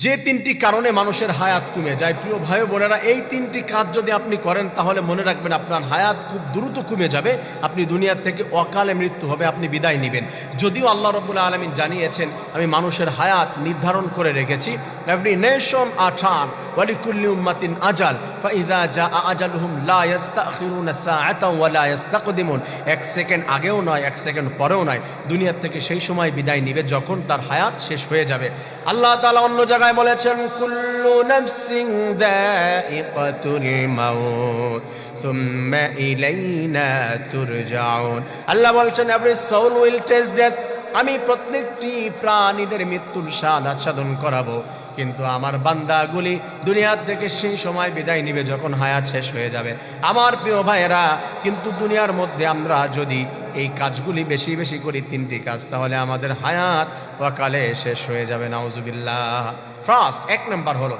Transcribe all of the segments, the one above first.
যে তিনটি কারণে মানুষের হায়াত কমে যায়, প্রিয় ভাই বোনেরা, এই তিনটি কাজ যদি আপনি করেন, তাহলে মনে রাখবেন আপনার হায়াত খুব দ্রুত কমে যাবে, আপনি দুনিয়ার থেকে অকালে মৃত্যু হবে, আপনি বিদায় নেবেন। যদিও আল্লাহ রবুল্লা আলমিন জানিয়েছেন, আমি মানুষের হায়াত নির্ধারণ করে রেখেছি। এভরি নেশন আঠান ওয়ালিকুল্লি উম্মাতিন আজাল ফাইদা জা আজালহুম লা ইস্তাখিরুনা সাআতাও ওয়া লা ইস্তাকদিমুন এক সেকেন্ড আগেও নয়, এক সেকেন্ড পরেও নয়, দুনিয়ার থেকে সেই সময় বিদায় নিবে যখন তার হায়াত শেষ হয়ে যাবে। আল্লাহ তাআলা অন্য জায়গায় বলেছেন, কুল্লু নাফসিন দাইকাতুল মাউত, সুম্মা ইলাইনা তুরজাউন। আল্লাহ বলছেন every soul will test death আমি প্রত্যেকটি প্রাণীদের মৃত্যুর স্বাদ আচ্ছাদন করাবো। কিন্তু আমার বান্দাগুলি দুনিয়ার থেকে সেই সময় বিদায় নিবে যখন হায়াত শেষ হয়ে যাবে। আমার প্রিয় ভাইয়েরা, কিন্তু দুনিয়ার মধ্যে আমরা যদি এই কাজগুলি বেশি বেশি করি তিনটি কাজ, তাহলে আমাদের হায়াত অকালে শেষ হয়ে যাবে। নাউজুবিল্লাহ। ফার্স্ট এক নম্বর হলো,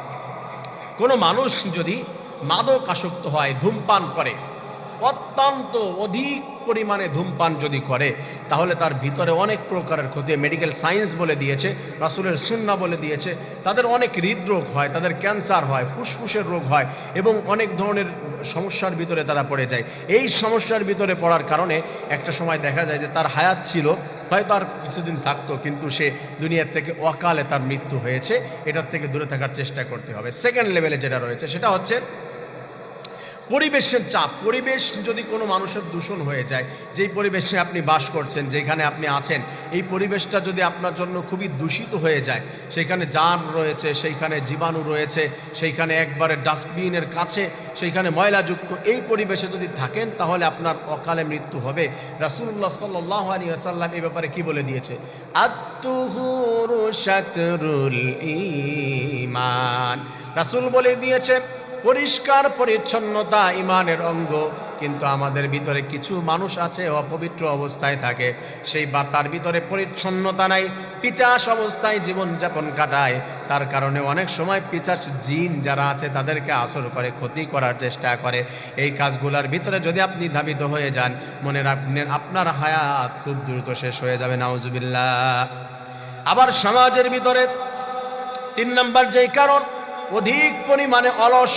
কোনো মানুষ যদি মাদক আসক্ত হয়, ধূমপান করে অত্যন্ত অধিক পরিমাণে ধূমপান যদি করে, তাহলে তার ভিতরে অনেক প্রকারের ক্ষতি মেডিকেল সায়েন্স বলে দিয়েছে, রাসুলের সুন্না বলে দিয়েছে, তাদের অনেক হৃদরোগ হয়, তাদের ক্যান্সার হয়, ফুসফুসের রোগ হয় এবং অনেক ধরনের সমস্যার ভিতরে তারা পড়ে যায়। এই সমস্যার ভিতরে পড়ার কারণে একটা সময় দেখা যায় যে তার হায়াত ছিল, হয়তো আর কিছুদিন থাকতো, কিন্তু সে দুনিয়ার থেকে অকালে তার মৃত্যু হয়েছে। এটার থেকে দূরে থাকার চেষ্টা করতে হবে। সেকেন্ড লেভেলে যেটা রয়েছে, সেটা হচ্ছে পরিবেশের চাপ, পরিবেশ যদি কোনো মানুষের দূষণ হয়ে যায়, যেই পরিবেশে আপনি বাস করছেন, যেখানে আপনি আছেন, এই পরিবেশটা যদি আপনার জন্য খুবই দূষিত হয়ে যায়, সেখানে জান রয়েছে, সেইখানে জীবাণু রয়েছে, সেইখানে একবারে ডাস্টবিনের কাছে, সেইখানে ময়লাযুক্ত, এই পরিবেশে যদি থাকেন, তাহলে আপনার অকালে মৃত্যু হবে। রাসুল্লাহ সাল্লাহ আলী আসাল্লাম এই ব্যাপারে কি বলে দিয়েছে? আত্মহুরু ইমান রাসুল বলে দিয়েছে পরিষ্কার, পরিচ্ছন্নতা ইমানের অঙ্গ। কিন্তু আমাদের ভিতরে কিছু মানুষ আছে, অপবিত্র অবস্থায় থাকে। সেই বা, তার ভিতরে পরিচ্ছন্নতা নাই, পিচাস অবস্থায় জীবনযাপন কাটায়। তার কারণে অনেক সময় পিচাস জিন যারা আছে, তাদেরকে আসর করে, ক্ষতি করার চেষ্টা করে। এই কাজগুলোর ভিতরে যদি আপনি ধাবিত হয়ে যান, মনে রাখবেন আপনার হায়াত খুব দ্রুত শেষ হয়ে যাবে, নাউজুবিল্লাহ। আবার সমাজের ভিতরে তিন নম্বর যেই কারণ অধিক পরিমাণে অলস।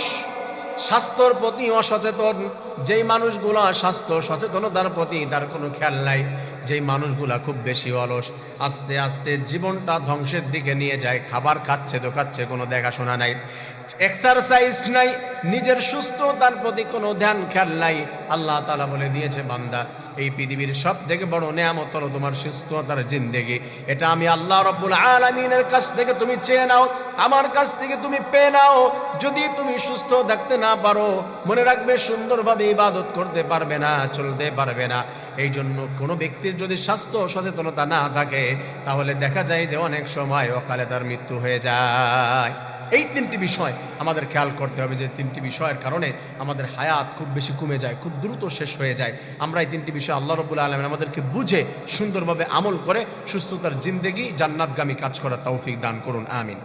স্বাস্থ্যর প্রতি অসচেতন। যেই মানুষগুলো স্বাস্থ্য সচেতনতার প্রতি, তার কোনো খেয়াল নাই। যেই মানুষগুলা খুব বেশি অলস, আস্তে আস্তে জীবনটা ধ্বংসের দিকে নিয়ে যায়, খাবার খাচ্ছে তো খাচ্ছে কোনো দেখাশোনা নাই। এক্সারসাইজ নাই, নিজের সুস্থতার প্রতি কোনো ধ্যান, খেয়াল নাই। আল্লাহ তালা বলে দিয়েছে, বান্দা, এই পৃথিবীর সব থেকে বড় নেয়ামত হলো তোমার সুস্থতার জিন্দেগি। এটা আমি আল্লাহ রব্বুল আলমিনের কাছ থেকে তুমি চেয়ে নাও, আমার কাছ থেকে তুমি পেয়ে নাও। যদি তুমি সুস্থ থাকতে না পারো, মনে রাখবে সুন্দরভাবে ইবাদত করতে পারবে না, চলতে পারবে না। এই জন্য কোনো ব্যক্তির যদি স্বাস্থ্য সচেতনতা না থাকে, তাহলে দেখা যায় যে অনেক সময় অকালে তার মৃত্যু হয়ে যায়। এই তিনটি বিষয় আমাদের খেয়াল করতে হবে যে তিনটি বিষয়ের কারণে আমাদের হায়াত খুব বেশি কমে যায়, খুব দ্রুত শেষ হয়ে যায়। আমরা এই তিনটি বিষয় আল্লাহ রবুল্লা আলমেন আমাদেরকে বুঝে, সুন্দরভাবে আমল করে, সুস্থতার জিন্দেগি, জান্নাতগামী কাজ করার তৌফিক দান করুন, আমিন।